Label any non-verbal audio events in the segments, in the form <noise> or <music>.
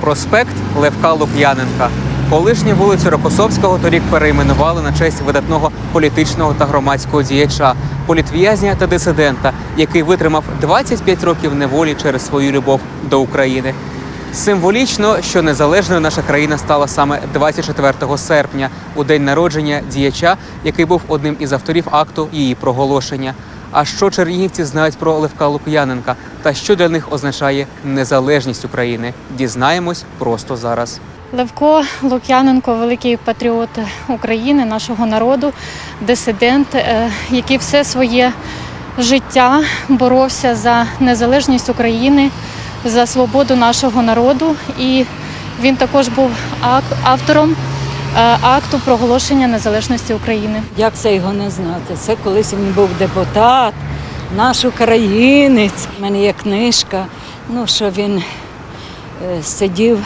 Проспект Левка Лук'яненка. Колишню вулицю Рокосовського торік перейменували на честь видатного політичного та громадського діяча, політв'язня та дисидента, який витримав 25 років неволі через свою любов до України. Символічно, що незалежною наша країна стала саме 24 серпня, у день народження діяча, який був одним із авторів акту її проголошення. А що чернігівці знають про Левка Лук'яненка та що для них означає незалежність України? Дізнаємось просто зараз. Левко Лук'яненко великий патріот України, нашого народу, дисидент, е, який все своє життя боровся за незалежність України, за свободу нашого народу. І він також був автором акту проголошення незалежності України. Як це його не знати? Це колись він був депутат, наш українець. У мене є книжка, ну що він е, сидів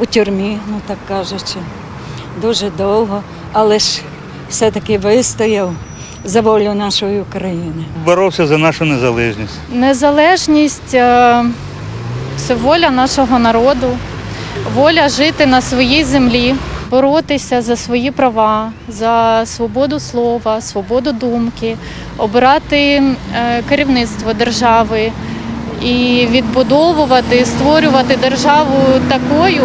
у тюрмі, ну так кажучи, дуже довго, але ж все-таки вистояв за волю нашої України. боровся за нашу незалежність. Незалежність е, це воля нашого народу, воля жити на своїй землі, боротися за свої права, за свободу слова, свободу думки, обирати е, керівництво держави і відбудовувати, створювати державу такою,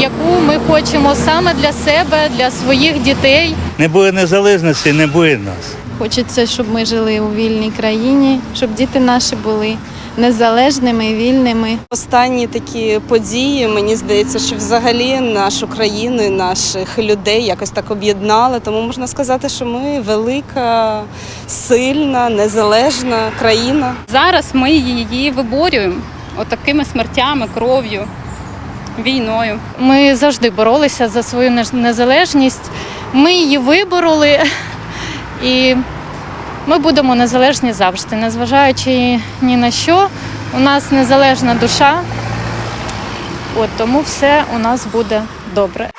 яку ми хочемо саме для себе, для своїх дітей. Не буде незалежності, не буде нас. Хочеться, щоб ми жили у вільній країні, щоб діти наші були незалежними, вільними. Останні такі події, мені здається, що взагалі нашу країну, і наших людей якось так об'єднали. Тому можна сказати, що ми велика, сильна, незалежна країна. Зараз ми її виборюємо отакими смертями, кров'ю, війною. Ми завжди боролися за свою незалежність. Ми її вибороли, <laughs> і ми будемо незалежні завжди, незважаючи ні на що. У нас незалежна душа, от тому все у нас буде добре.